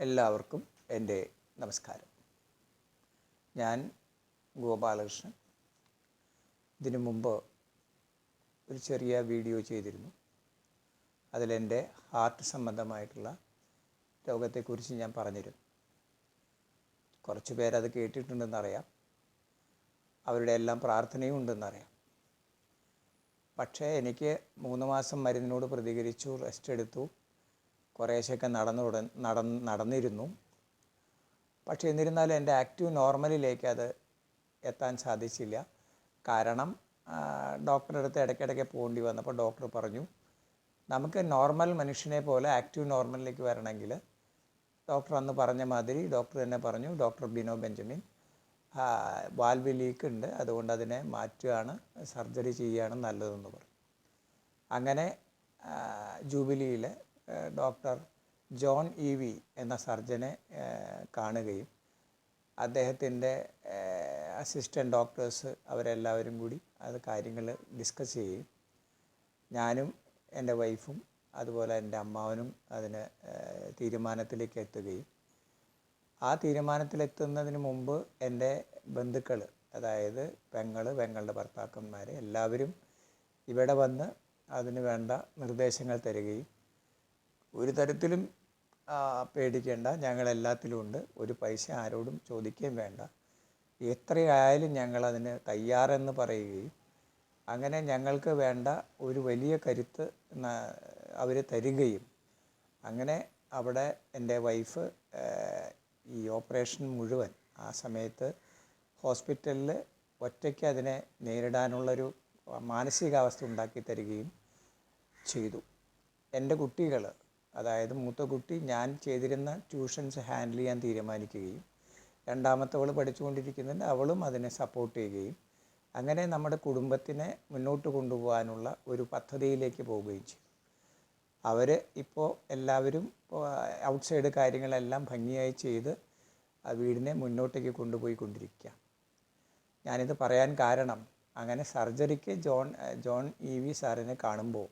എല്ലാവർക്കും എന്റെ നമസ്കാരം. ഞാൻ ഗോപാലകൃഷ്ണൻ. ഇതിനു മുമ്പ് ഒരു ചെറിയ വീഡിയോ ചെയ്തിരുന്നു. അതിലെന്റെ ഹാർട്ട് സംബന്ധമായിട്ടുള്ള രോഗത്തെക്കുറിച്ച് ഞാൻ പറഞ്ഞിരുന്നു കുറച്ച് പേരത് കേട്ടിട്ടുണ്ടെന്നറിയാം. അവരുടെ എല്ലാം പ്രാർത്ഥനയും ഉണ്ടെന്നറിയാം. പക്ഷേ എനിക്ക് മൂന്ന് മാസം മരുന്നിനോട് പ്രതികരിച്ചു റെസ്റ്റ് എടുത്തു. കുറേശ്ശൊക്കെ നടന്നു നട നടന്ന് നടന്നിരുന്നു. പക്ഷേ എന്നിരുന്നാലും എന്റെ ആക്റ്റീവ് നോർമലിലേക്ക് അത് എത്താൻ സാധിച്ചില്ല. കാരണം ഡോക്ടറുടെ അടുത്ത് ഇടയ്ക്കിടയ്ക്ക് പോകേണ്ടി വന്നപ്പോൾ ഡോക്ടർ പറഞ്ഞു നമുക്ക് നോർമൽ മനുഷ്യനെ പോലെ ആക്റ്റീവ് നോർമലിലേക്ക് വരണമെങ്കിൽ ഡോക്ടർ അന്ന് പറഞ്ഞ മാതിരി ഡോക്ടർ തന്നെ പറഞ്ഞു doctor Bino Benjamin valve leak ഉണ്ട് അതുകൊണ്ട് അതിനെ മാറ്റുകയാണ് സർജറി ചെയ്യുകയാണ് നല്ലതെന്ന് പറഞ്ഞു. അങ്ങനെ ജൂബിലിയിലെ ഡോക്ടർ ജോൺ ഇ വി എന്ന സർജനെ കാണുകയും അദ്ദേഹത്തിന്റെ അസിസ്റ്റന്റ് ഡോക്ടേഴ്സ് അവരെല്ലാവരും കൂടി അത് കാര്യങ്ങൾ ഡിസ്കസ് ചെയ്യുകയും ഞാനും എന്റെ വൈഫും അതുപോലെ എന്റെ അമ്മാവനും അതിന് തീരുമാനത്തിലേക്ക് എത്തുകയും ആ തീരുമാനത്തിലെത്തുന്നതിന് മുമ്പ് എന്റെ ബന്ധുക്കൾ അതായത് പെങ്ങൾ പെങ്ങളുടെ ഭർത്താക്കന്മാർ എല്ലാവരും ഇവിടെ വന്ന് അതിന് വേണ്ട നിർദ്ദേശങ്ങൾ തരികയും ഒരു തരത്തിലും പേടിക്കേണ്ട. ഞങ്ങൾ എല്ലാത്തിലും ഉണ്ട് ഒരു പൈസ ആരോടും ചോദിക്കുകയും വേണ്ട. എത്രയായാലും ഞങ്ങളതിന് തയ്യാറെന്ന് പറയുകയും അങ്ങനെ ഞങ്ങൾക്ക് വേണ്ട ഒരു വലിയ കരുത്ത് അവർ തരികയും. അങ്ങനെ അവിടെ എന്റെ വൈഫ് ഈ ഓപ്പറേഷൻ മുഴുവൻ ആ സമയത്ത് ഹോസ്പിറ്റലിൽ ഒറ്റയ്ക്ക് അതിനെ നേരിടാനുള്ളൊരു മാനസികാവസ്ഥ ഉണ്ടാക്കി തരികയും ചെയ്തു. എന്റെ കുട്ടികൾ അതായത് മൂത്ത കുട്ടി ഞാൻ ചെയ്തിരുന്ന ട്യൂഷൻസ് ഹാൻഡിൽ ചെയ്യാൻ തീരുമാനിക്കുകയും രണ്ടാമത്തവൾ പഠിച്ചുകൊണ്ടിരിക്കുന്നുണ്ട് അവളും അതിനെ സപ്പോർട്ട് ചെയ്യുകയും. അങ്ങനെ നമ്മുടെ കുടുംബത്തിനെ മുന്നോട്ട് കൊണ്ടുപോകാനുള്ള ഒരു പദ്ധതിയിലേക്ക് പോവുകയും ചെയ്തു. അവർ ഇപ്പോൾ എല്ലാവരും ഔട്ട്സൈഡ് കാര്യങ്ങളെല്ലാം ഭംഗിയായി ചെയ്ത് ആ വീടിനെ മുന്നോട്ടേക്ക് കൊണ്ടുപോയി കൊണ്ടിരിക്കുക. ഞാനിത് പറയാൻ കാരണം അങ്ങനെ സർജറിക്ക് ജോൺ ജോൺ ഇ വി സാറിനെ കാണുമ്പോൾ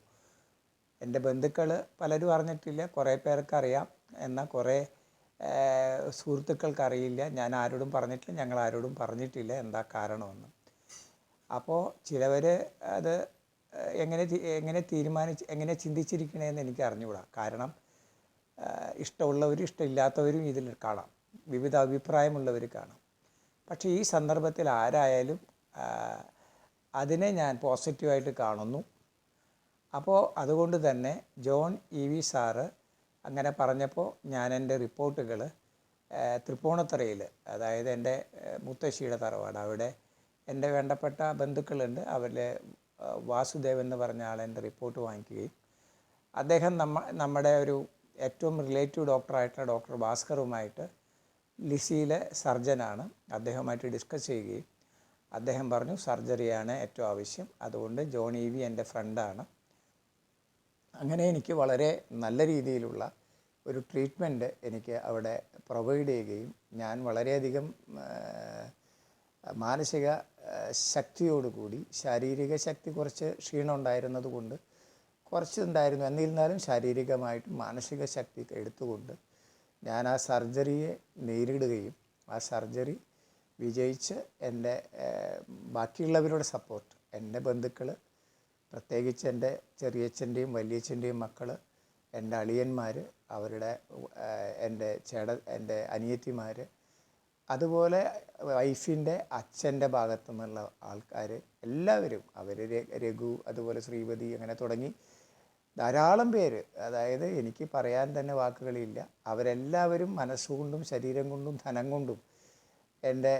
എന്റെ ബന്ധുക്കൾ പലരും അറിഞ്ഞിട്ടില്ല. കുറേ പേർക്ക് അറിയാം എന്നാൽ കുറേ സുഹൃത്തുക്കൾക്ക് അറിയില്ല ഞാൻ ആരോടും പറഞ്ഞിട്ടില്ല. ഞങ്ങൾ ആരോടും പറഞ്ഞിട്ടില്ല എന്താ കാരണമെന്ന്. അപ്പോൾ ചിലവർ അത് എങ്ങനെ എങ്ങനെ തീരുമാനിച്ച് എങ്ങനെ ചിന്തിച്ചിരിക്കണേന്ന് എനിക്ക് അറിഞ്ഞുകൂടാ. കാരണം ഇഷ്ടമുള്ളവരും ഇഷ്ടമില്ലാത്തവരും ഇതിൽ കാണാം. വിവിധ അഭിപ്രായമുള്ളവർ കാണാം. പക്ഷേ ഈ സന്ദർഭത്തിൽ ആരായാലും അതിനെ ഞാൻ പോസിറ്റീവായിട്ട് കാണുന്നു. അപ്പോൾ അതുകൊണ്ട് തന്നെ ജോൺ ഇ വി സാറ് അങ്ങനെ പറഞ്ഞപ്പോൾ ഞാൻ എന്റെ റിപ്പോർട്ടുകൾ തൃപ്പൂണിത്തറയിൽ അതായത് എന്റെ മുത്തശ്ശിയുടെ തറവാട് അവിടെ എന്റെ വേണ്ടപ്പെട്ട ബന്ധുക്കളുണ്ട്. അവരിലെ വാസുദേവൻ വാസുദേവ് എന്ന് പറഞ്ഞ ആൾ എന്റെ റിപ്പോർട്ട് വാങ്ങിക്കുകയും അദ്ദേഹം നമ്മ നമ്മുടെ ഒരു ഏറ്റവും റിലേറ്റീവ് ഡോക്ടറായിട്ടുള്ള ഡോക്ടർ ഭാസ്കറുമായിട്ട് ലിസിയിലെ സർജനാണ്. അദ്ദേഹവുമായിട്ട് ഡിസ്കസ് ചെയ്യുകയും അദ്ദേഹം പറഞ്ഞു സർജറിയാണ് ഏറ്റവും ആവശ്യം. അതുകൊണ്ട് ജോൺ ഇ വി എന്റെ ഫ്രണ്ടാണ്. അങ്ങനെ എനിക്ക് വളരെ നല്ല രീതിയിലുള്ള ഒരു ട്രീറ്റ്മെന്റ് എനിക്ക് അവിടെ പ്രൊവൈഡ് ചെയ്യുകയും ഞാൻ വളരെയധികം മാനസിക ശക്തിയോടുകൂടി ശാരീരിക ശക്തി കുറച്ച് ക്ഷീണം ഉണ്ടായിരുന്നത് കൊണ്ട് കുറച്ച് ഉണ്ടായിരുന്നു എന്നിരുന്നാലും ശാരീരികമായിട്ടും മാനസിക ശക്തി എടുത്തുകൊണ്ട് ഞാൻ ആ സർജറിയെ നേരിടുകയും ആ സർജറി വിജയിച്ച് എന്റെ ബാക്കിയുള്ളവരുടെ സപ്പോർട്ട് എന്റെ ബന്ധുക്കൾ പ്രത്യേകിച്ച് എന്റെ ചെറിയച്ഛന്റെയും വലിയച്ഛന്റെയും മക്കൾ എന്റെ അളിയന്മാർ അവരുടെ എന്റെ ചേട എന്റെ അനിയത്തിമാർ അതുപോലെ വൈഫിന്റെ അച്ഛന്റെ ഭാഗത്തു നിന്നുള്ള ആൾക്കാർ എല്ലാവരും അവർ രഘു അതുപോലെ ശ്രീപതി അങ്ങനെ തുടങ്ങി ധാരാളം പേര്. അതായത് എനിക്ക് പറയാൻ തന്നെ വാക്കുകളില്ല. അവരെല്ലാവരും മനസ്സുകൊണ്ടും ശരീരം കൊണ്ടും ധനം കൊണ്ടും എന്റെ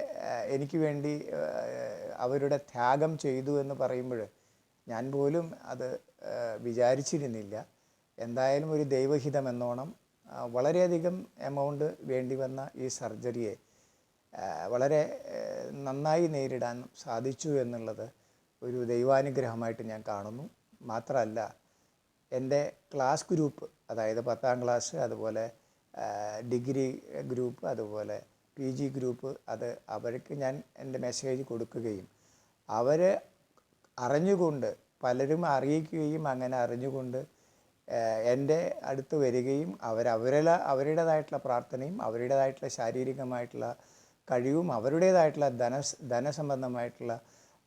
എനിക്ക് വേണ്ടി അവരുടെ ത്യാഗം ചെയ്തു എന്ന് പറയുമ്പോൾ ഞാൻ പോലും അത് വിചാരിച്ചിരുന്നില്ല. എന്തായാലും ഒരു ദൈവഹിതം എന്നോണം വളരെയധികം എമൗണ്ട് വേണ്ടി വന്ന ഈ സർജറിയെ വളരെ നന്നായി നേരിടാൻ സാധിച്ചു എന്നുള്ളത് ഒരു ദൈവാനുഗ്രഹമായിട്ട് ഞാൻ കാണുന്നു. മാത്രമല്ല എന്റെ ക്ലാസ് ഗ്രൂപ്പ് അതായത് പത്താം ക്ലാസ് അതുപോലെ ഡിഗ്രി ഗ്രൂപ്പ് അതുപോലെ പി ജി ഗ്രൂപ്പ് അത് അവർക്ക് ഞാൻ എന്റെ മെസ്സേജ് കൊടുക്കുകയും അവർ അറിഞ്ഞുകൊണ്ട് പലരും അറിയിക്കുകയും അങ്ങനെ അറിഞ്ഞുകൊണ്ട് എന്റെ അടുത്ത് വരികയും അവരവരുടെ അവരുടേതായിട്ടുള്ള പ്രാർത്ഥനയും അവരുടേതായിട്ടുള്ള ശാരീരികമായിട്ടുള്ള കഴിവും അവരുടേതായിട്ടുള്ള ധന ധനസംബന്ധമായിട്ടുള്ള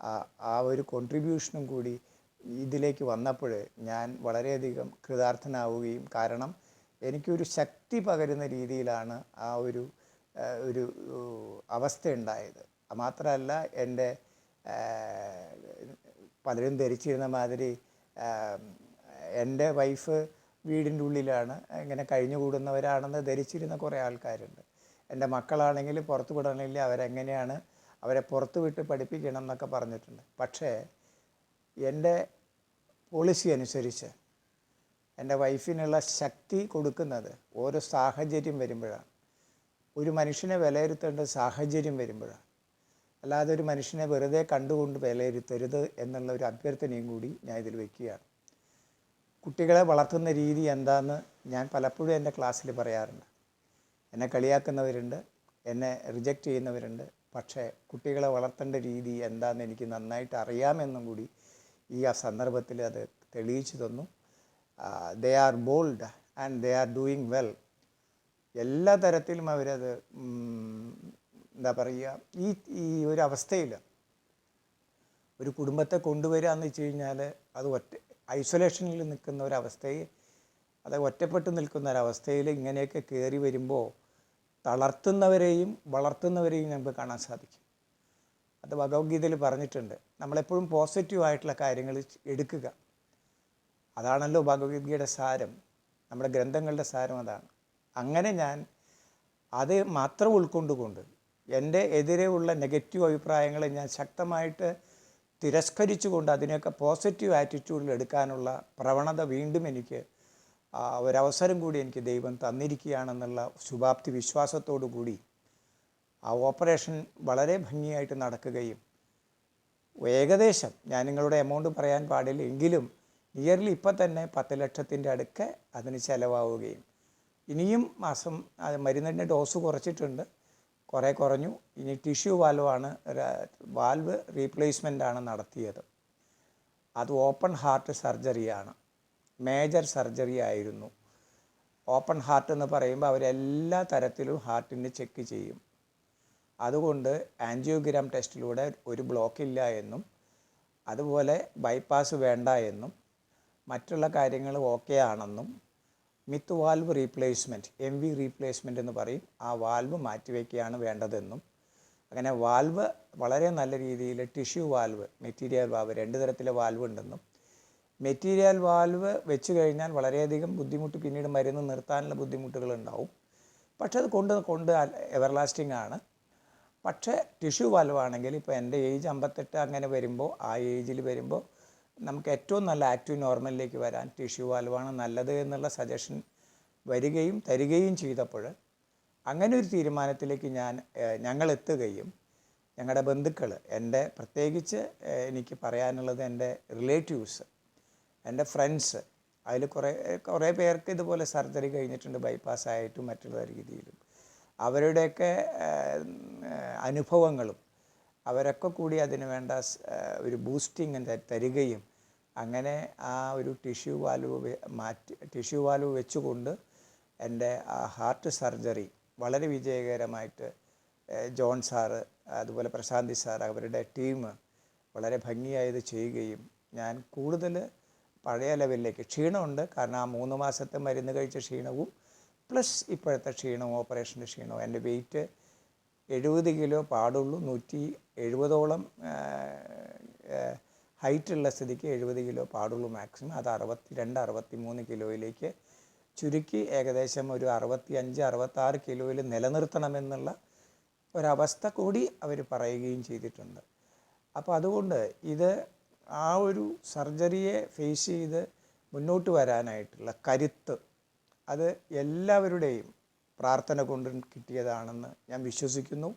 ആ- ഒരു കോൺട്രിബ്യൂഷനും കൂടി ഇതിലേക്ക് വന്നപ്പോൾ ഞാൻ വളരെയധികം കൃതാർത്ഥനാവുകയും കാരണം എനിക്കൊരു ശക്തി പകരുന്ന രീതിയിലാണ് ആ ഒരു ഒരു അവസ്ഥ ഉണ്ടായത്. മാത്രമല്ല എന്റെ പലരും ധരിച്ചിരുന്ന മാതിരി എന്റെ വൈഫ് വീടിന്റെ ഉള്ളിലാണ്. ഇങ്ങനെ കഴിഞ്ഞുകൂടുന്നവരാണെന്ന് ധരിച്ചിരുന്ന കുറേ ആൾക്കാരുണ്ട്. എന്റെ മക്കളാണെങ്കിൽ പുറത്തു വിടണമെങ്കിൽ അവരെങ്ങനെയാണ് അവരെ പുറത്ത് വിട്ട് പഠിപ്പിക്കണം എന്നൊക്കെ പറഞ്ഞിട്ടുണ്ട്. പക്ഷേ എന്റെ പോളിസി അനുസരിച്ച് എന്റെ വൈഫിനുള്ള ശക്തി കൊടുക്കുന്നത് ഓരോ സാഹചര്യം വരുമ്പോഴാണ്. ഒരു മനുഷ്യനെ വിലയിരുത്തേണ്ട സാഹചര്യം വരുമ്പോഴാണ്. അല്ലാതെ ഒരു മനുഷ്യനെ വെറുതെ കണ്ടുകൊണ്ട് വിലയിരുത്തരുത് എന്നുള്ള ഒരു അഭ്യർത്ഥനയും കൂടി ഞാൻ ഇതിൽ വയ്ക്കുകയാണ് കുട്ടികളെ വളർത്തുന്ന രീതി എന്താണെന്ന് ഞാൻ പലപ്പോഴും എന്റെ ക്ലാസ്സിൽ പറയാറുണ്ട്. എന്നെ കളിയാക്കുന്നവരുണ്ട് എന്നെ റിജക്റ്റ് ചെയ്യുന്നവരുണ്ട്. പക്ഷേ കുട്ടികളെ വളർത്തേണ്ട രീതി എന്താണെന്ന് എനിക്ക് നന്നായിട്ട് അറിയാമെന്നും കൂടി ഈ ആ സന്ദർഭത്തിൽ അത് തെളിയിച്ചു തന്നു. They are bold and they are doing well എല്ലാ തരത്തിലും അവരത് എന്താ പറയുക ഈ ഈ ഒരു അവസ്ഥയിൽ ഒരു കുടുംബത്തെ കൊണ്ടുവരിക എന്ന് വെച്ച് കഴിഞ്ഞാൽ അത് ഒറ്റ ഐസൊലേഷനിൽ നിൽക്കുന്ന ഒരവസ്ഥയെ അത് ഒറ്റപ്പെട്ട് നിൽക്കുന്ന ഒരവസ്ഥയിൽ ഇങ്ങനെയൊക്കെ കയറി വരുമ്പോൾ തളർത്തുന്നവരെയും വളർത്തുന്നവരെയും നമുക്ക് കാണാൻ സാധിക്കും. അത് ഭഗവത്ഗീതയിൽ പറഞ്ഞിട്ടുണ്ട്. നമ്മളെപ്പോഴും പോസിറ്റീവായിട്ടുള്ള കാര്യങ്ങൾ എടുക്കുക. അതാണല്ലോ ഭഗവത്ഗീതയുടെ സാരം. നമ്മുടെ ഗ്രന്ഥങ്ങളുടെ സാരം അതാണ്. അങ്ങനെ ഞാൻ അത് മാത്രം ഉൾക്കൊണ്ടുകൊണ്ട് എന്റെ എതിരെയുള്ള നെഗറ്റീവ് അഭിപ്രായങ്ങളെ ഞാൻ ശക്തമായിട്ട് തിരസ്കരിച്ചുകൊണ്ട് അതിനെയൊക്കെ പോസിറ്റീവ് ആറ്റിറ്റ്യൂഡിൽ എടുക്കാനുള്ള പ്രവണത വീണ്ടും എനിക്ക് ഒരവസരം കൂടി എനിക്ക് ദൈവം തന്നിരിക്കുകയാണെന്നുള്ള ശുഭാപ്തി വിശ്വാസത്തോടു കൂടി ആ ഓപ്പറേഷൻ വളരെ ഭംഗിയായിട്ട് നടക്കുകയും ഏകദേശം ഞാൻ നിങ്ങളുടെ എമൗണ്ട് പറയാൻ പാടില്ല എങ്കിലും നിയർലി ഇപ്പം തന്നെ പത്ത് ലക്ഷത്തിന്റെ അടുക്ക് അതിന് ചിലവാവുകയും. ഇനിയും മാസം മരുന്നിന്റെ ഡോസ് കുറച്ചിട്ടുണ്ട്. കുറേ കുറഞ്ഞു. ഇനി ടിഷ്യൂ വാൽവാണ് വാൽവ് റീപ്ലേസ്മെന്റ് ആണ് നടത്തിയത്. അത് ഓപ്പൺ ഹാർട്ട് സർജറിയാണ്. മേജർ സർജറി ആയിരുന്നു. ഓപ്പൺ ഹാർട്ട് എന്ന് പറയുമ്പോൾ അവരെല്ലാ തരത്തിലും ഹാർട്ടിന് ചെക്ക് ചെയ്യും. അതുകൊണ്ട് ആൻജിയോഗ്രാം ടെസ്റ്റിലൂടെ ഒരു ബ്ലോക്ക് ഇല്ല എന്നും അതുപോലെ ബൈപ്പാസ് വേണ്ട എന്നും മറ്റുള്ള കാര്യങ്ങൾ ഓക്കെ ആണെന്നും mitral valve replacement M V replacement എന്ന് പറയും. ആ വാൽവ് മാറ്റിവെക്കുകയാണ് വേണ്ടതെന്നും അങ്ങനെ വാൽവ് വളരെ നല്ല രീതിയിൽ ടിഷ്യൂ വാൽവ് മെറ്റീരിയൽ വാൽവ് രണ്ട് തരത്തിലെ വാൽവ് ഉണ്ടെന്നും മെറ്റീരിയൽ വാൽവ് വെച്ച് കഴിഞ്ഞാൽ വളരെയധികം ബുദ്ധിമുട്ട് പിന്നീട് മരുന്ന് നിർത്താനുള്ള ബുദ്ധിമുട്ടുകൾ ഉണ്ടാവും. പക്ഷെ അത് കൊണ്ട് കൊണ്ട് എവർലാസ്റ്റിംഗ് ആണ്. പക്ഷേ ടിഷ്യൂ വാൽവ് ആണെങ്കിൽ ഇപ്പോൾ എന്റെ ഏജ് അമ്പത്തെട്ട് അങ്ങനെ വരുമ്പോൾ ആ ഏജിൽ വരുമ്പോൾ നമുക്ക് ഏറ്റവും നല്ല ആക്റ്റീവ് നോർമലിലേക്ക് വരാൻ ടിഷ്യൂ വാൽവാണ് നല്ലത് എന്നുള്ള സജഷൻ വരികയും തരികയും ചെയ്തപ്പോൾ അങ്ങനെ ഒരു തീരുമാനത്തിലേക്ക് ഞാൻ ഞങ്ങൾ എത്തുകയും ഞങ്ങളുടെ ബന്ധുക്കൾ എന്റെ പ്രത്യേകിച്ച് എനിക്ക് പറയാനുള്ളത് എന്റെ റിലേറ്റീവ്സ് എന്റെ ഫ്രണ്ട്സ് അതിൽ കുറേ കുറേ പേർക്ക് ഇതുപോലെ സർജറി കഴിഞ്ഞിട്ടുണ്ട് ബൈപ്പാസ് ആയിട്ടും മറ്റുള്ള രീതിയിലും. അവരുടെയൊക്കെ അനുഭവങ്ങളും അവരൊക്കെ കൂടി അതിന് വേണ്ട ഒരു ബൂസ്റ്റിങ് തരികയും അങ്ങനെ ആ ഒരു ടിഷ്യൂ വാൽവ് മാറ്റി ടിഷ്യൂ വാൽവ് വെച്ചുകൊണ്ട് എന്റെ ആ ഹാർട്ട് സർജറി വളരെ വിജയകരമായിട്ട് ജോൺ സാറ് അതുപോലെ പ്രശാന്തി സാർ അവരുടെ ടീം വളരെ ഭംഗിയായത് ചെയ്യുകയും ഞാൻ കൂടുതൽ പഴയ ലെവലിലേക്ക് ക്ഷീണമുണ്ട് കാരണം ആ മൂന്ന് മാസത്തെ മരുന്ന് കഴിച്ച ക്ഷീണവും പ്ലസ് ഇപ്പോഴത്തെ ക്ഷീണവും ഓപ്പറേഷന്റെ ക്ഷീണവും എന്റെ വെയിറ്റ് എഴുപത് കിലോ പാടുള്ളൂ നൂറ്റി എഴുപതോളം ഹൈറ്റുള്ള സ്ഥിതിക്ക് എഴുപത് കിലോ പാടുള്ളൂ മാക്സിമം. അത് അറുപത്തി രണ്ട് അറുപത്തി മൂന്ന് കിലോയിലേക്ക് ചുരുക്കി ഏകദേശം ഒരു അറുപത്തി അഞ്ച് അറുപത്താറ് കിലോയിൽ നിലനിർത്തണമെന്നുള്ള ഒരവസ്ഥ കൂടി അവർ പറയുകയും ചെയ്തിട്ടുണ്ട്. അപ്പോൾ അതുകൊണ്ട് ഇത് ആ ഒരു സർജറിയെ ഫേസ് ചെയ്ത് മുന്നോട്ട് വരാനായിട്ടുള്ള കരുത്ത് അത് എല്ലാവരുടെയും പ്രാർത്ഥന കൊണ്ട് കിട്ടിയതാണെന്ന് ഞാൻ വിശ്വസിക്കുന്നു.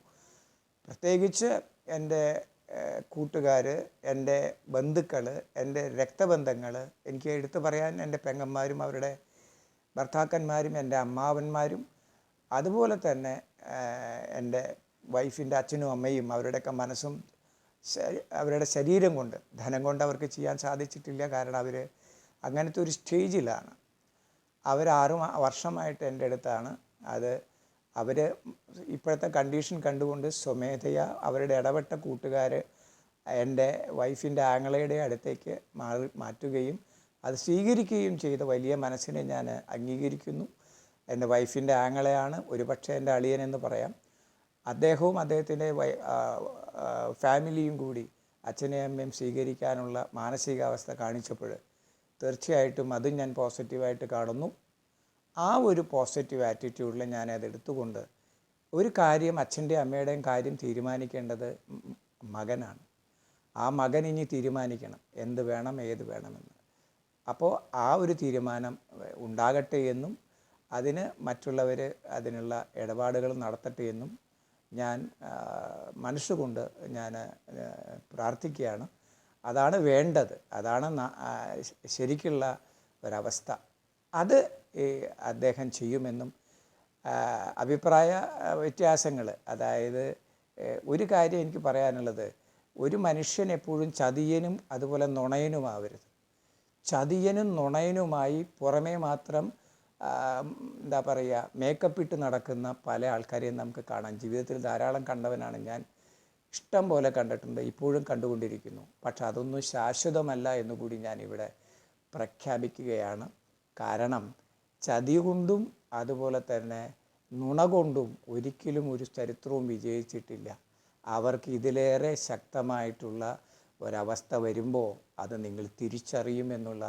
പ്രത്യേകിച്ച് എന്റെ കൂട്ടുകാർ എന്റെ ബന്ധുക്കൾ എന്റെ രക്തബന്ധങ്ങൾ എനിക്ക് എടുത്തു പറയാൻ എന്റെ പെങ്ങന്മാരും അവരുടെ ഭർത്താക്കന്മാരും എന്റെ അമ്മാവന്മാരും അതുപോലെ തന്നെ എന്റെ വൈഫിന്റെ അച്ഛനും അമ്മയും അവരുടെയൊക്കെ മനസ്സും അവരുടെ ശരീരം കൊണ്ട് ധനം കൊണ്ട് അവർക്ക് ചെയ്യാൻ സാധിച്ചിട്ടില്ല. കാരണം അവർ അങ്ങനത്തെ ഒരു സ്റ്റേജിലാണ്. അവരാറ് വർഷമായിട്ട് എന്റെ അടുത്താണ്. അത് അവർ ഇപ്പോഴത്തെ കണ്ടീഷൻ കണ്ടുകൊണ്ട് സ്വമേധയാ അവരുടെ ഇടപെട്ട കൂട്ടുകാർ എന്റെ വൈഫിന്റെ ആങ്ങളയുടെ അടുത്തേക്ക് മാറി മാറ്റുകയും അത് സ്വീകരിക്കുകയും ചെയ്ത വലിയ മനസ്സിനെ ഞാൻ അംഗീകരിക്കുന്നു. എന്റെ വൈഫിന്റെ ആങ്ങളെയാണ് ഒരുപക്ഷെ എന്റെ അളിയൻ എന്ന് പറയാം. അദ്ദേഹവും അദ്ദേഹത്തിന്റെ ഫാമിലിയും കൂടി അച്ഛനെയും അമ്മയും സ്വീകരിക്കാനുള്ള മാനസികാവസ്ഥ കാണിച്ചപ്പോൾ തീർച്ചയായിട്ടും അതും ഞാൻ പോസിറ്റീവായിട്ട് കാണുന്നു. ആ ഒരു പോസിറ്റീവ് ആറ്റിറ്റ്യൂഡിൽ ഞാൻ അത് എടുത്തുകൊണ്ട് ഒരു കാര്യം അച്ഛന്റെയും അമ്മയുടെയും കാര്യം തീരുമാനിക്കേണ്ടത് മകനാണ്. ആ മകൻ ഇനി തീരുമാനിക്കണം. എന്ത് വേണം ഏത് വേണമെന്ന്. അപ്പോൾ ആ ഒരു തീരുമാനം ഉണ്ടാകട്ടെ എന്നും അതിന് മറ്റുള്ളവർ അതിനുള്ള ഇടപാടുകൾ നടത്തട്ടെ എന്നും ഞാൻ മനസ്സുകൊണ്ട് ഞാൻ പ്രാർത്ഥിക്കുകയാണ്. അതാണ് വേണ്ടത്. അതാണ് ശരിക്കുള്ള ഒരവസ്ഥ. അത് അദ്ദേഹം ചെയ്യുമെന്നും അഭിപ്രായ വ്യത്യാസങ്ങൾ അതായത് ഒരു കാര്യം എനിക്ക് പറയാനുള്ളത്. ഒരു മനുഷ്യൻ എപ്പോഴും ചതിയനും അതുപോലെ നുണയനുമാവരുത്. ചതിയനും നുണയനുമായി പുറമേ മാത്രം എന്താ പറയുക മേക്കപ്പ് ഇട്ട് നടക്കുന്ന പല ആൾക്കാരെയും നമുക്ക് കാണാം. ജീവിതത്തിൽ ധാരാളം കണ്ടവനാണ് ഞാൻ. ഇഷ്ടം പോലെ കണ്ടിട്ടുണ്ട് ഇപ്പോഴും കണ്ടുകൊണ്ടിരിക്കുന്നു. പക്ഷെ അതൊന്നും ശാശ്വതമല്ല എന്നുകൂടി ഞാനിവിടെ പ്രഖ്യാപിക്കുകയാണ്. കാരണം ചതി കൊണ്ടും അതുപോലെ തന്നെ നുണ കൊണ്ടും ഒരിക്കലും ഒരു ചരിത്രവും വിജയിച്ചിട്ടില്ല. അവർക്ക് ഇതിലേറെ ശക്തമായിട്ടുള്ള ഒരവസ്ഥ വരുമ്പോൾ അത് നിങ്ങൾ തിരിച്ചറിയുമെന്നുള്ള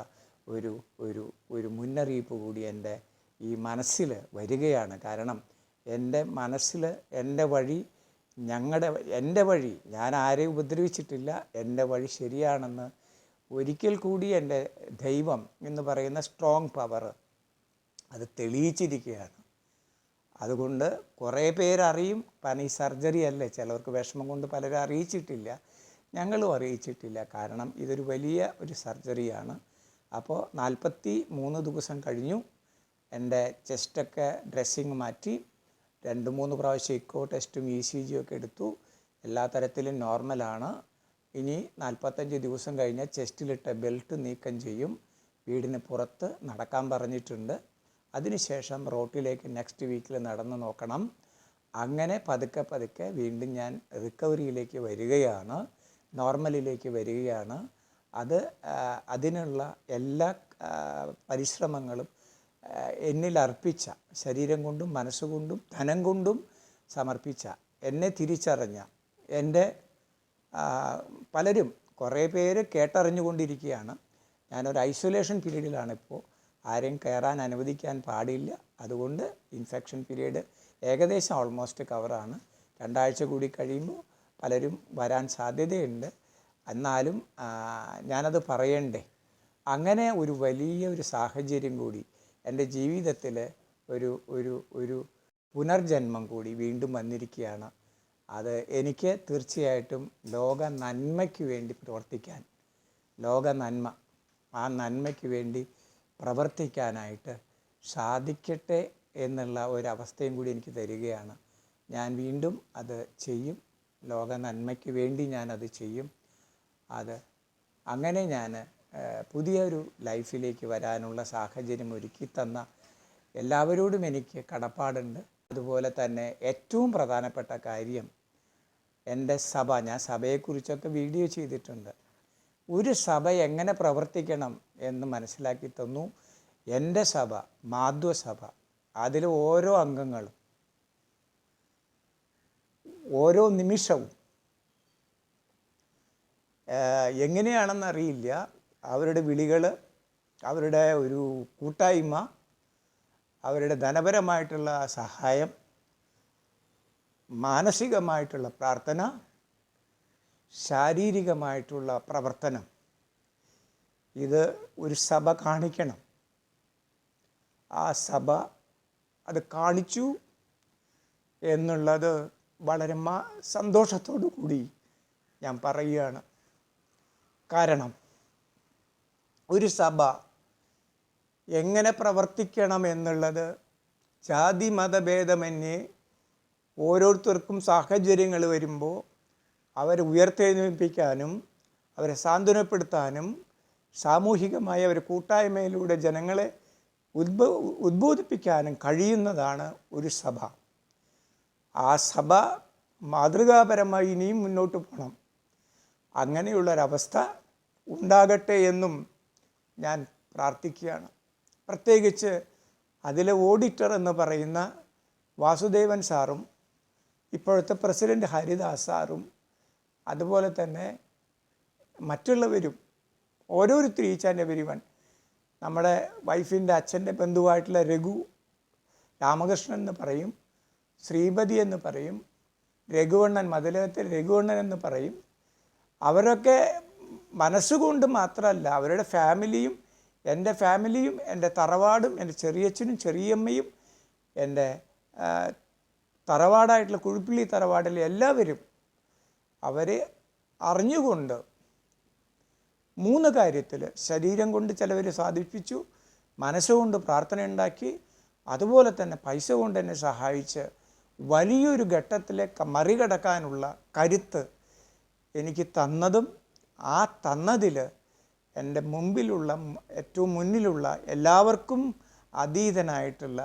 ഒരു ഒരു ഒരു മുന്നറിയിപ്പ് കൂടി എന്റെ ഈ മനസ്സിൽ വരികയാണ്. കാരണം എന്റെ മനസ്സിൽ എന്റെ വഴി ഞങ്ങളുടെ എന്റെ വഴി ഞാൻ ആരെയും ഉപദ്രവിച്ചിട്ടില്ല. എന്റെ വഴി ശരിയാണെന്ന് ഒരിക്കൽ കൂടി എന്റെ ദൈവം എന്ന് പറയുന്ന സ്ട്രോങ് പവർ അത് തെളിയിച്ചിരിക്കുകയാണ്. അതുകൊണ്ട് കുറേ പേരറിയും പനി സർജറി അല്ലേ? ചിലവർക്ക് വിഷമം കൊണ്ട് പലരും അറിയിച്ചിട്ടില്ല. ഞങ്ങളും അറിയിച്ചിട്ടില്ല. കാരണം ഇതൊരു വലിയ ഒരു സർജറിയാണ് അപ്പോൾ നാൽപ്പത്തി മൂന്ന് ദിവസം കഴിഞ്ഞു. എന്റെ ചെസ്റ്റൊക്കെ ഡ്രസ്സിങ് മാറ്റി. രണ്ട് മൂന്ന് പ്രാവശ്യം ഇക്കോ ടെസ്റ്റും ഇ സി ജിയും ഒക്കെ എടുത്തു. എല്ലാ തരത്തിലും നോർമലാണ് ഇനി നാൽപ്പത്തഞ്ച് ദിവസം കഴിഞ്ഞാൽ ചെസ്റ്റിലിട്ട ബെൽറ്റ് നീക്കം ചെയ്യും. വീടിന് പുറത്ത് നടക്കാൻ പറഞ്ഞിട്ടുണ്ട്. അതിനുശേഷം റോട്ടിലേക്ക് നെക്സ്റ്റ് വീക്കിൽ നടന്ന് നോക്കണം. അങ്ങനെ പതുക്കെ പതുക്കെ വീണ്ടും ഞാൻ റിക്കവറിയിലേക്ക് വരികയാണ്. നോർമലിലേക്ക് വരികയാണ്. അത് അതിനുള്ള എല്ലാ പരിശ്രമങ്ങളും എന്നിൽ അർപ്പിച്ച ശരീരം കൊണ്ടും മനസ്സുകൊണ്ടും ധനം കൊണ്ടും സമർപ്പിച്ച എന്നെ തിരിച്ചറിഞ്ഞ എന്റെ പലരും കുറേ പേര് കേട്ടറിഞ്ഞുകൊണ്ടിരിക്കുകയാണ്. ഞാനൊരു ഐസൊലേഷൻ പീരീഡിലാണ് ഇപ്പോൾ ആരെയും കയറാൻ അനുവദിക്കാൻ പാടില്ല. അതുകൊണ്ട് ഇൻഫെക്ഷൻ പീരീഡ് ഏകദേശം ഓൾമോസ്റ്റ് കവറാണ്. രണ്ടാഴ്ച കൂടി കഴിയുമ്പോൾ പലരും വരാൻ സാധ്യതയുണ്ട്. എന്നാലും ഞാനത് പറയണ്ടേ? അങ്ങനെ ഒരു വലിയ ഒരു സാഹചര്യം കൂടി എന്റെ ജീവിതത്തിൽ ഒരു ഒരു ഒരു പുനർജന്മം കൂടി വീണ്ടും വന്നിരിക്കുകയാണ്. അത് എനിക്ക് തീർച്ചയായിട്ടും ലോക നന്മയ്ക്ക് വേണ്ടി പ്രവർത്തിക്കാൻ ലോക നന്മ ആ നന്മയ്ക്ക് വേണ്ടി പ്രവർത്തിക്കാനായിട്ട് സാധിക്കട്ടെ എന്നുള്ള ഒരവസ്ഥയും കൂടി എനിക്ക് തരികയാണ്. ഞാൻ വീണ്ടും അത് ചെയ്യും. ലോക നന്മയ്ക്ക് വേണ്ടി ഞാനത് ചെയ്യും. അത് അങ്ങനെ ഞാൻ പുതിയൊരു ലൈഫിലേക്ക് വരാനുള്ള സാഹചര്യം ഒരുക്കി തന്ന എല്ലാവരോടും എനിക്ക് കടപ്പാടുണ്ട്. അതുപോലെ തന്നെ ഏറ്റവും പ്രധാനപ്പെട്ട കാര്യം എന്റെ സഭ ഞാൻ സഭയെക്കുറിച്ചൊക്കെ വീഡിയോ ചെയ്തിട്ടുണ്ട്. ഒരു സഭ എങ്ങനെ പ്രവർത്തിക്കണം എന്ന് മനസ്സിലാക്കി തന്നു. എന്റെ സഭ മാധ്വസഭ അതിൽ ഓരോ അംഗങ്ങളും ഓരോ നിമിഷവും എങ്ങനെയാണെന്നറിയില്ല. അവരുടെ വിളികൾ അവരുടെ ഒരു കൂട്ടായ്മ അവരുടെ ധനപരമായിട്ടുള്ള സഹായം മാനസികമായിട്ടുള്ള പ്രാർത്ഥന ശാരീരികമായിട്ടുള്ള പ്രവർത്തനം. ഇത് ഒരു സഭ കാണിക്കണം. ആ സഭ അത് കാണിച്ചു എന്നുള്ളത് വളരെ മാ സന്തോഷത്തോടു കൂടി ഞാൻ പറയുകയാണ്. കാരണം ഒരു സഭ എങ്ങനെ പ്രവർത്തിക്കണം എന്നുള്ളത് ജാതി മതഭേദമന്യേ ഓരോരുത്തർക്കും സാഹചര്യങ്ങൾ വരുമ്പോൾ അവരെ ഉയർത്തെഴുന്നേൽപ്പിക്കാനും അവരെ സാന്ത്വനപ്പെടുത്താനും സാമൂഹികമായ ഒരു കൂട്ടായ്മയിലൂടെ ജനങ്ങളെ ഉദ്ബ ഉദ്ബോധിപ്പിക്കാനും കഴിയുന്നതാണ് ഒരു സഭ. ആ സഭ മാതൃകാപരമായി ഇനിയും മുന്നോട്ട് പോകണം. അങ്ങനെയുള്ളൊരവസ്ഥ ഉണ്ടാകട്ടെ എന്നും ഞാൻ പ്രാർത്ഥിക്കുകയാണ്. പ്രത്യേകിച്ച് അതിലെ ഓഡിറ്റർ എന്ന് പറയുന്ന വാസുദേവൻ സാറും ഇപ്പോഴത്തെ പ്രസിഡന്റ് ഹരിദാസ് സാറും അതുപോലെ തന്നെ മറ്റുള്ളവരും ഓരോരുത്തരും ഈച്ച് ആൻഡ് നമ്മുടെ വൈഫിന്റെ അച്ഛന്റെ ബന്ധുവായിട്ടുള്ള രഘു രാമകൃഷ്ണൻ എന്ന് പറയും ശ്രീപതി എന്ന് പറയും രഘുവണ്ണൻ മതിലകത്തെ രഘുവണ്ണൻ എന്ന് പറയും. അവരൊക്കെ മനസ്സുകൊണ്ട് മാത്രമല്ല അവരുടെ ഫാമിലിയും എന്റെ ഫാമിലിയും എന്റെ തറവാടും എന്റെ ചെറിയച്ഛനും ചെറിയമ്മയും എന്റെ തറവാടായിട്ടുള്ള കുഴുപ്പിള്ളി തറവാടിലെ എല്ലാവരും അവരെ അറിഞ്ഞുകൊണ്ട് മൂന്ന് കാര്യത്തിൽ ശരീരം കൊണ്ട് ചിലവർ സാധിപ്പിച്ചു മനസ്സുകൊണ്ട് പ്രാർത്ഥന ഉണ്ടാക്കി അതുപോലെ തന്നെ പൈസ കൊണ്ട് എന്നെ സഹായിച്ച് വലിയൊരു ഘട്ടത്തിലേക്ക് മറികടക്കാനുള്ള കരുത്ത് എനിക്ക് തന്നതും ആ തന്നതിൽ എന്റെ മുമ്പിലുള്ള ഏറ്റവും മുന്നിലുള്ള എല്ലാവർക്കും അതീതനായിട്ടുള്ള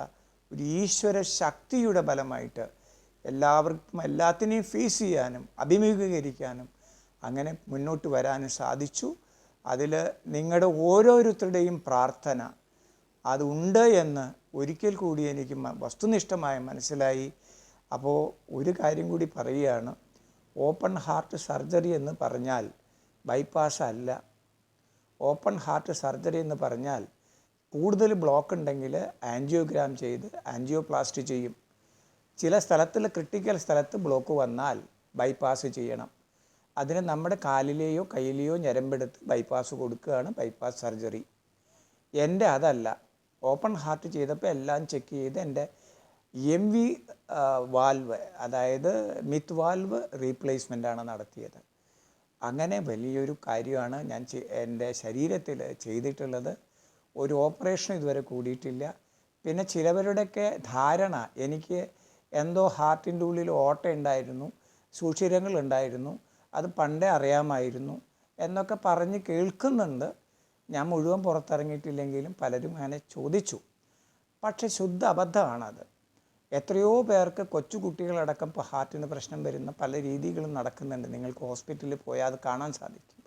ഒരു ഈശ്വര ശക്തിയുടെ ഫലമായിട്ട് എല്ലാവർക്കും എല്ലാത്തിനെയും ഫേസ് ചെയ്യാനും അഭിമുഖീകരിക്കാനും അങ്ങനെ മുന്നോട്ട് വരാനും സാധിച്ചു. അതിൽ നിങ്ങളുടെ ഓരോരുത്തരുടെയും പ്രാർത്ഥന അതുണ്ട് എന്ന് ഒരിക്കൽ കൂടി എനിക്ക് വസ്തുനിഷ്ഠമായി മനസ്സിലായി. അപ്പോൾ ഒരു കാര്യം കൂടി പറയുകയാണ്. ഓപ്പൺ ഹാർട്ട് സർജറി എന്ന് പറഞ്ഞാൽ ബൈപ്പാസ് അല്ല. ഓപ്പൺ ഹാർട്ട് സർജറി എന്ന് പറഞ്ഞാൽ കൂടുതൽ ബ്ലോക്ക് ഉണ്ടെങ്കിൽ ആൻജിയോഗ്രാം ചെയ്ത് ആൻജിയോപ്ലാസ്റ്റി ചെയ്യും. ചില സ്ഥലത്തിൽ ക്രിട്ടിക്കൽ സ്ഥലത്ത് ബ്ലോക്ക് വന്നാൽ ബൈപ്പാസ് ചെയ്യണം. അതിന് നമ്മുടെ കാലിലെയോ കയ്യിലെയോ ഞരമ്പെടുത്ത് ബൈപ്പാസ് കൊടുക്കുകയാണ് ബൈപ്പാസ് സർജറി. എന്റെ അതല്ല. ഓപ്പൺ ഹാർട്ട് ചെയ്തപ്പോൾ എല്ലാം ചെക്ക് ചെയ്ത് എന്റെ എം വി വാൽവ് അതായത് മിത് വാൽവ് റീപ്ലേസ്മെന്റ് ആണ് നടത്തിയത്. അങ്ങനെ വലിയൊരു കാര്യമാണ് ഞാൻ എന്റെ ശരീരത്തിൽ ചെയ്തിട്ടുള്ളത്. ഒരു ഓപ്പറേഷൻ ഇതുവരെ കൂടിയിട്ടില്ല. പിന്നെ ചിലവരുടെയൊക്കെ ധാരണ എനിക്ക് എന്തോ ഹാർട്ടിന്റെ ഉള്ളിൽ ഓട്ട ഉണ്ടായിരുന്നു സുഷിരങ്ങൾ ഉണ്ടായിരുന്നു അത് പണ്ടേ അറിയാമായിരുന്നു എന്നൊക്കെ പറഞ്ഞ് കേൾക്കുന്നുണ്ട്. ഞാൻ മുഴുവൻ പുറത്തിറങ്ങിയിട്ടില്ലെങ്കിലും പലരും അങ്ങനെ ചോദിച്ചു. പക്ഷെ ശുദ്ധ അബദ്ധമാണത്. എത്രയോ പേർക്ക് കൊച്ചു കുട്ടികളടക്കം ഇപ്പോൾ ഹാർട്ടിന് പ്രശ്നം വരുന്ന പല രീതികളും നടക്കുന്നുണ്ട്. നിങ്ങൾക്ക് ഹോസ്പിറ്റലിൽ പോയാൽ അത് കാണാൻ സാധിക്കും.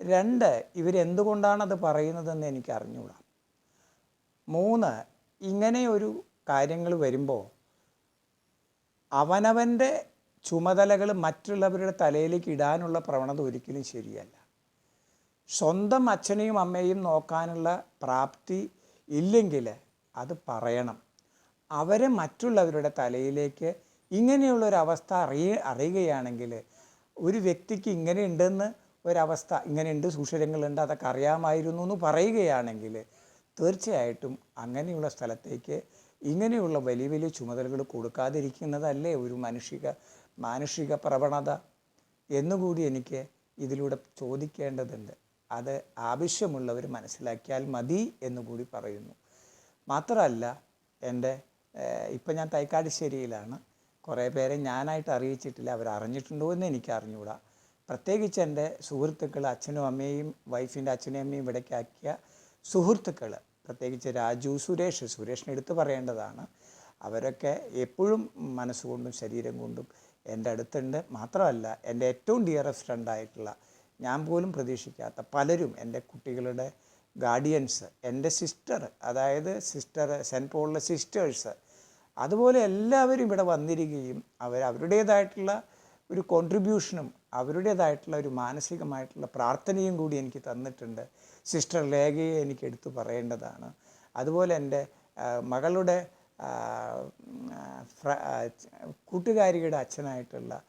രണ്ട് ഇവരെന്തുകൊണ്ടാണ് അത് പറയുന്നതെന്ന് എനിക്ക് അറിഞ്ഞുകൂടാ മൂന്ന് ഇങ്ങനെ ഒരു കാര്യങ്ങൾ വരുമ്പോൾ അവനവന്റെ ചുമതലകൾ മറ്റുള്ളവരുടെ തലയിലേക്ക് ഇടാനുള്ള പ്രവണത ഒരിക്കലും ശരിയല്ല. സ്വന്തം അച്ഛനെയും അമ്മയെയും നോക്കാനുള്ള പ്രാപ്തി ഇല്ലെങ്കിൽ അത് പറയണം. അവരെ മറ്റുള്ളവരുടെ തലയിലേക്ക് ഇങ്ങനെയുള്ള ഒരു അവസ്ഥ അറിയ അറിയുകയാണെങ്കിൽ ഒരു വ്യക്തിക്ക് ഇങ്ങനെ ഉണ്ടെന്ന് ഒരവസ്ഥ ഇങ്ങനെയുണ്ട് സുഷിരങ്ങളുണ്ട് അതൊക്കെ അറിയാമായിരുന്നു എന്ന് പറയുകയാണെങ്കിൽ തീർച്ചയായിട്ടും അങ്ങനെയുള്ള സ്ഥലത്തേക്ക് ഇങ്ങനെയുള്ള വലിയ വലിയ ചുമതലകൾ കൊടുക്കാതിരിക്കുന്നതല്ലേ ഒരു മാനുഷിക മാനുഷിക പ്രവണത? എന്നുകൂടി എനിക്ക് ഇതിലൂടെ ചോദിക്കേണ്ടതുണ്ട്. അത് ആവശ്യമുള്ളവർ മനസ്സിലാക്കിയാൽ മതി എന്നുകൂടി പറയുന്നു. മാത്രമല്ല എന്റെ ഇപ്പം ഞാൻ തൈക്കാടിശ്ശേരിയിലാണ്. കുറേ പേരെ ഞാനായിട്ട് അറിയിച്ചിട്ടില്ല. അവരറിഞ്ഞിട്ടുണ്ടോ എന്ന് എനിക്ക് അറിഞ്ഞുകൂടാ പ്രത്യേകിച്ച് എന്റെ സുഹൃത്തുക്കൾ അച്ഛനും അമ്മയും വൈഫിന്റെ അച്ഛനും അമ്മയും ഇവിടേക്കാക്കിയ സുഹൃത്തുക്കൾ പ്രത്യേകിച്ച് രാജു സുരേഷ് സുരേഷിനെ എടുത്തു പറയേണ്ടതാണ്. അവരൊക്കെ എപ്പോഴും മനസ്സുകൊണ്ടും ശരീരം കൊണ്ടും എന്റെ അടുത്തുണ്ട്. മാത്രമല്ല എന്റെ ഏറ്റവും ഡിയറസ്റ്റ് ഫ്രണ്ടായിട്ടുള്ള ഞാൻ പോലും പ്രതീക്ഷിക്കാത്ത പലരും എന്റെ കുട്ടികളുടെ ഗാർഡിയൻസ് എന്റെ സിസ്റ്റർ അതായത് സിസ്റ്റർ സെന്റ് പോളിലെ സിസ്റ്റേഴ്സ് അതുപോലെ എല്ലാവരും ഇവിടെ വന്നിരിക്കുകയും അവർ അവരുടേതായിട്ടുള്ള ഒരു കോൺട്രിബ്യൂഷനും അവരുടേതായിട്ടുള്ള ഒരു മാനസികമായിട്ടുള്ള പ്രാർത്ഥനയും കൂടി എനിക്ക് തന്നിട്ടുണ്ട്. സിസ്റ്റർ ലേഖയെ എനിക്ക് എടുത്തു പറയേണ്ടതാണ്. അതുപോലെ എന്റെ മകളുടെ കൂട്ടുകാരിയുടെ അച്ഛനായിട്ടുള്ള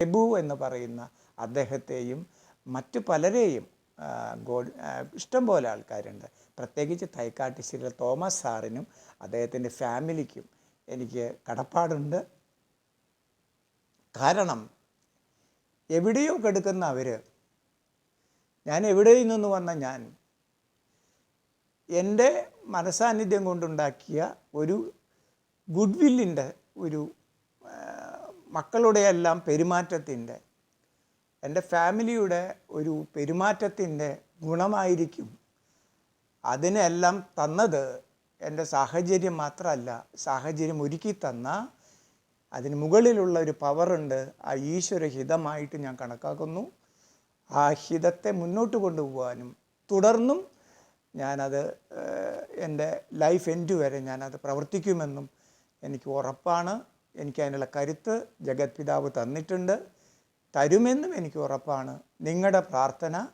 എബു എന്ന് പറയുന്ന അദ്ദേഹത്തെയും മറ്റു പലരെയും ഇഷ്ടം ഇഷ്ടംപോലെ ആൾക്കാരുണ്ട്. പ്രത്യേകിച്ച് തൈക്കാട്ടിശ്ശേരിയിലെ തോമസ് സാറിനും അദ്ദേഹത്തിന്റെ ഫാമിലിക്കും എനിക്ക് കടപ്പാടുണ്ട്. കാരണം എവിടെയോ കെടുക്കുന്ന അവർ ഞാൻ എവിടെയിൽ നിന്ന് വന്ന ഞാൻ എന്റെ മനസാന്നിധ്യം കൊണ്ടുണ്ടാക്കിയ ഒരു ഗുഡ് വില്ലിന്റെ ഒരു മക്കളുടെയെല്ലാം പെരുമാറ്റത്തിന്റെ എന്റെ ഫാമിലിയുടെ ഒരു പെരുമാറ്റത്തിന്റെ ഗുണമായിരിക്കും. അതിനെല്ലാം തന്നത് എന്റെ സാഹചര്യം മാത്രമല്ല സാഹചര്യം ഒരുക്കി തന്ന അതിന് മുകളിലുള്ള ഒരു പവറുണ്ട് ആ ഈശ്വര ഹിതമായിട്ട് ഞാൻ കണക്കാക്കുന്നു. ആ ഹിതത്തെ മുന്നോട്ട് കൊണ്ടുപോകാനും തുടർന്നും ഞാനത് എന്റെ ലൈഫ് എൻഡ് വരെ ഞാനത് പ്രവർത്തിക്കുമെന്നും എനിക്ക് ഉറപ്പാണ്. എനിക്കതിനുള്ള കരുത്ത് ജഗത് പിതാവ് തന്നിട്ടുണ്ട്. തരുമെന്നും എനിക്ക് ഉറപ്പാണ്. നിങ്ങളുടെ പ്രാർത്ഥന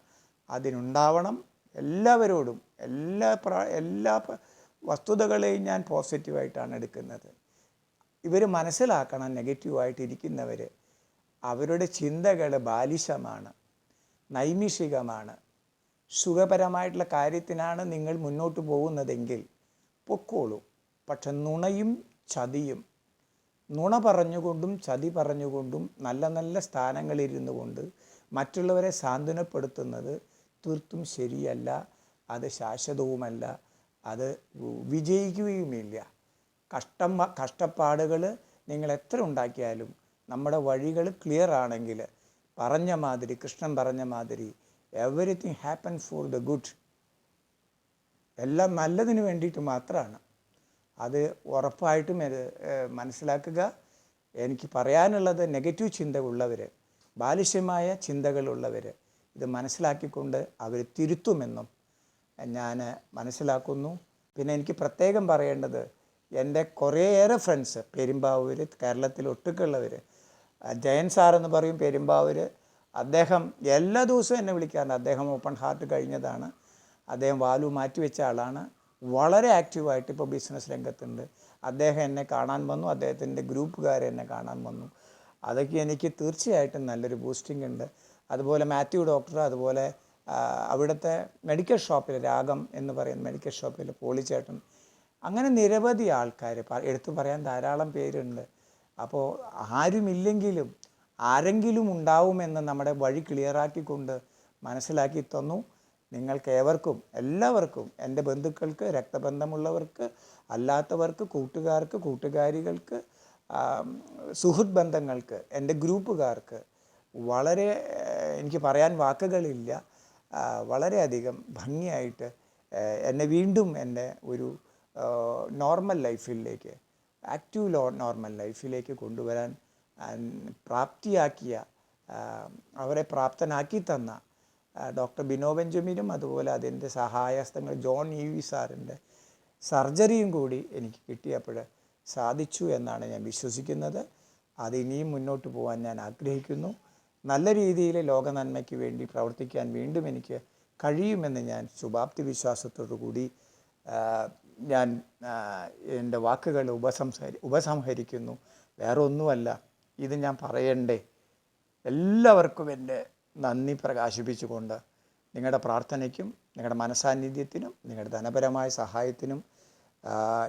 അതിനുണ്ടാവണം. എല്ലാവരോടും എല്ലാ എല്ലാ വസ്തുതകളെയും ഞാൻ പോസിറ്റീവായിട്ടാണ് എടുക്കുന്നത്. ഇവർ മനസ്സിലാക്കണം നെഗറ്റീവായിട്ടിരിക്കുന്നവർ അവരുടെ ചിന്തകൾ ബാലിശമാണ് നൈമിഷികമാണ്. സുഖപരമായിട്ടുള്ള കാര്യത്തിനാണ് നിങ്ങൾ മുന്നോട്ട് പോകുന്നതെങ്കിൽ പൊക്കോളൂ. പക്ഷെ നുണയും ചതിയും നുണ പറഞ്ഞുകൊണ്ടും ചതി പറഞ്ഞുകൊണ്ടും നല്ല നല്ല സ്ഥാനങ്ങളിരുന്നു കൊണ്ട് മറ്റുള്ളവരെ സാന്ത്വനപ്പെടുത്തുന്നത് തീർത്തും ശരിയല്ല അത് ശാശ്വതവുമല്ല അത് വിജയിക്കുകയുമില്ല. കഷ്ടം കഷ്ടപ്പാടുകൾ നിങ്ങൾ എത്ര ഉണ്ടാക്കിയാലും നമ്മുടെ വഴികൾ ക്ലിയർ ആണെങ്കിൽ പറഞ്ഞ മാതിരി കൃഷ്ണൻ പറഞ്ഞ മാതിരി everything happen for the good എല്ലാം നല്ലതിന് വേണ്ടിയിട്ട് മാത്രമാണ്. അത് ഉറപ്പായിട്ടും മനസ്സിലാക്കുക. എനിക്ക് പറയാനുള്ളത് നെഗറ്റീവ് ചിന്ത ഉള്ളവർ ബാലിഷ്യമായ ചിന്തകളുള്ളവർ ഇത് മനസ്സിലാക്കിക്കൊണ്ട് അവർ തിരുത്തുമെന്നും ഞാൻ മനസ്സിലാക്കുന്നു. പിന്നെ എനിക്ക് പ്രത്യേകം പറയേണ്ടത് എന്റെ കുറേയേറെ ഫ്രണ്ട്സ് പെരുമ്പാവൂർ കേരളത്തിൽ ഒട്ടുക്കുള്ളവർ ജയൻ സാർ എന്ന് പറയും പെരുമ്പാവൂർ അദ്ദേഹം എല്ലാ ദിവസവും എന്നെ വിളിക്കാറുണ്ട്. അദ്ദേഹം ഓപ്പൺ ഹാർട്ട് കഴിഞ്ഞതാണ്. അദ്ദേഹം വാലു മാറ്റിവെച്ച ആളാണ്. വളരെ ആക്റ്റീവായിട്ട് ഇപ്പോൾ ബിസിനസ് രംഗത്തുണ്ട്. അദ്ദേഹം എന്നെ കാണാൻ വന്നു. അദ്ദേഹത്തിന്റെ ഗ്രൂപ്പുകാർ എന്നെ കാണാൻ വന്നു. അതൊക്കെ എനിക്ക് തീർച്ചയായിട്ടും നല്ലൊരു ബൂസ്റ്റിംഗ് ഉണ്ട്. അതുപോലെ മാത്യു ഡോക്ടർ അതുപോലെ അവിടുത്തെ മെഡിക്കൽ ഷോപ്പിൽ രാഗം എന്ന് പറയുന്ന മെഡിക്കൽ ഷോപ്പിൽ പോളിച്ചേട്ടൻ. അങ്ങനെ നിരവധി ആൾക്കാർ എടുത്തു പറയാൻ ധാരാളം പേരുണ്ട്. അപ്പോൾ ആരുമില്ലെങ്കിലും ആരെങ്കിലും ഉണ്ടാവുമെന്ന് നമ്മുടെ വഴി ക്ലിയറാക്കിക്കൊണ്ട് മനസ്സിലാക്കി തന്നു. നിങ്ങൾക്ക് ഏവർക്കും എല്ലാവർക്കും എന്റെ ബന്ധുക്കൾക്ക് രക്തബന്ധമുള്ളവർക്ക് അല്ലാത്തവർക്ക് കൂട്ടുകാർക്ക് കൂട്ടുകാരികൾക്ക് സുഹൃദ് ബന്ധങ്ങൾക്ക് എന്റെ ഗ്രൂപ്പുകാർക്ക് വളരെ എനിക്ക് പറയാൻ വാക്കുകളില്ല. വളരെയധികം ഭംഗിയായിട്ട് എന്നെ വീണ്ടും എന്റെ ഒരു നോർമൽ ലൈഫിലേക്ക് ആക്റ്റീവ് ലോ നോർമൽ ലൈഫിലേക്ക് കൊണ്ടുവരാൻ പ്രാപ്തിയാക്കിയ അവരെ പ്രാപ്തനാക്കി തന്ന ഡോക്ടർ ബിനോ ബെഞ്ചമിനും അതുപോലെ അതിന്റെ സഹായസ്ഥങ്ങൾ ജോൺ ഇ വി സാറിന്റെ സർജറിയും കൂടി എനിക്ക് കിട്ടിയപ്പോൾ സാധിച്ചു എന്നാണ് ഞാൻ വിശ്വസിക്കുന്നത്. അത് ഇനിയും മുന്നോട്ട് പോകാൻ ഞാൻ ആഗ്രഹിക്കുന്നു. നല്ല രീതിയിൽ ലോക നന്മയ്ക്ക് വേണ്ടി പ്രവർത്തിക്കാൻ വീണ്ടും എനിക്ക് കഴിയുമെന്ന് ഞാൻ ശുഭാപ്തി വിശ്വാസത്തോടു കൂടി ഞാൻ എന്റെ വാക്കുകൾ ഉപസംസാരി ഉപസംഹരിക്കുന്നു. വേറെ ഒന്നുമല്ല ഇത് ഞാൻ പറയണ്ടേ? എല്ലാവർക്കും എന്റെ നന്ദി പ്രകാശിപ്പിച്ചുകൊണ്ട് നിങ്ങളുടെ പ്രാർത്ഥനയ്ക്കും നിങ്ങളുടെ മനസാന്നിധ്യത്തിനും നിങ്ങളുടെ ധനപരമായ സഹായത്തിനും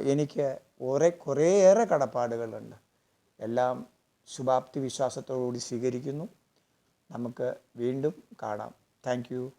എനിക്ക് കുറേ കുറേയേറെ കടപ്പാടുകളുണ്ട്. എല്ലാം ശുഭാപ്തി വിശ്വാസത്തോടുകൂടി സ്വീകരിക്കുന്നു. നമുക്ക് വീണ്ടും കാണാം. താങ്ക്